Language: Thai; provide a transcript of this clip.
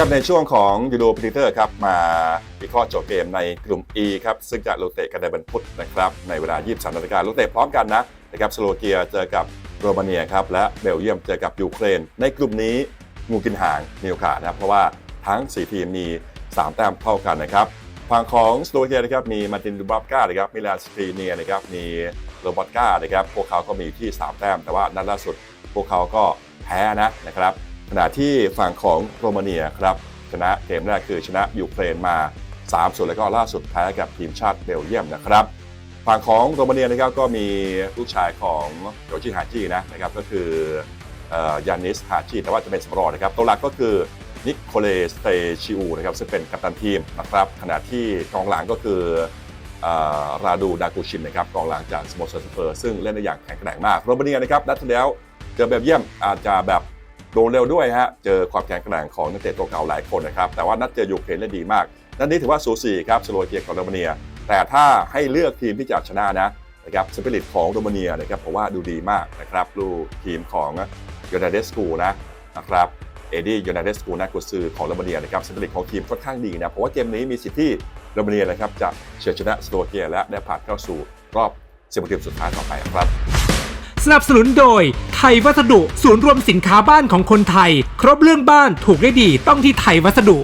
ครับในช่วงของยูโรพิเตอร์ครับมาวิเคราะห์โจทย์เกมในกลุ่ม E ครับซึ่งจะลงเตะกันในวันพุธนะครับในเวลา 23นาฬิกาลงเตะพร้อมกันนะนะครับสโลเกียเจอกับโรมาเนียครับและเบลเยียมเจอกับยูเครน ในกลุ่มนี้งูกินหางมีโอกาสนะเพราะว่าทั้ง 4 ทีมมี 3 แต้มเท่ากันนะครับฝั่งของสโลเกียนะครับมีมาตินดูบับก้านะครับมิลานสตรีเนียนะครับมีโรบอตก้านะครับพวกเขาก็มีที่ 3 แต้มแต่ว่านัดล่าสุด พวกเขาก็แพ้นะนะครับ ขณะที่ฝั่งของโรมาเนียครับชนะเกมแรกคือชนะยูเครนมา3ส่วนแล้วก็ล่าสุดแพ้กับทีมชาติเบลเยียมนะครับฝั่งของโรมาเนียนะครับก็มีลูกชายของโยชิฮาจินะนะครับก็คือยานิสฮาจิแต่ว่าจะเป็นสำรองนะครับตัวหลักก็คือนิโคเลสเตชิอูนะครับซึ่งเป็นกัปตันทีมนะครับขณะที่กองหลังก็คือเอ่อราดูดากูชินนะครับกองหลังจากสโมสรสเปอร์ซึ่งเล่นได้อย่างแข็งแกร่งมากโรมาเนียนะครับนัดที่แล้วเจอเบลเยียมอาจจะแบบ โดนเร็วด้วยฮะ เจอความแข็งแกร่งของนักเตะตัวเก่าหลายคนนะครับ แต่ว่านัดเจอยูเครนเล่นดีมาก นัดนี้ถือว่าสูสีครับสโลวีเกียกับโรมาเนีย แต่ถ้าให้เลือกทีมที่จะชนะนะนะครับสปิริตของโรมาเนียนะครับเพราะว่าดูดีมากนะครับลูกทีมของโยนาเดสกูนะนะครับเอ็ดดี้โยนาเดสกูนะกุซือของโรมาเนียนะครับสปิริตของทีมค่อนข้างดีนะเพราะว่าเกมนี้มีสิทธิ์ที่โรมาเนียนะครับจะเฉือนชนะสโลวีเกียและได้ผ่านเข้าสู่รอบ16ทีมสุดท้ายต่อไปครับ สนับสนุนโดย ไทยวัสดุ ศูนย์รวมสินค้าบ้านของคนไทย ครบเรื่องบ้านถูกได้ดีต้องที่ไทยวัสดุ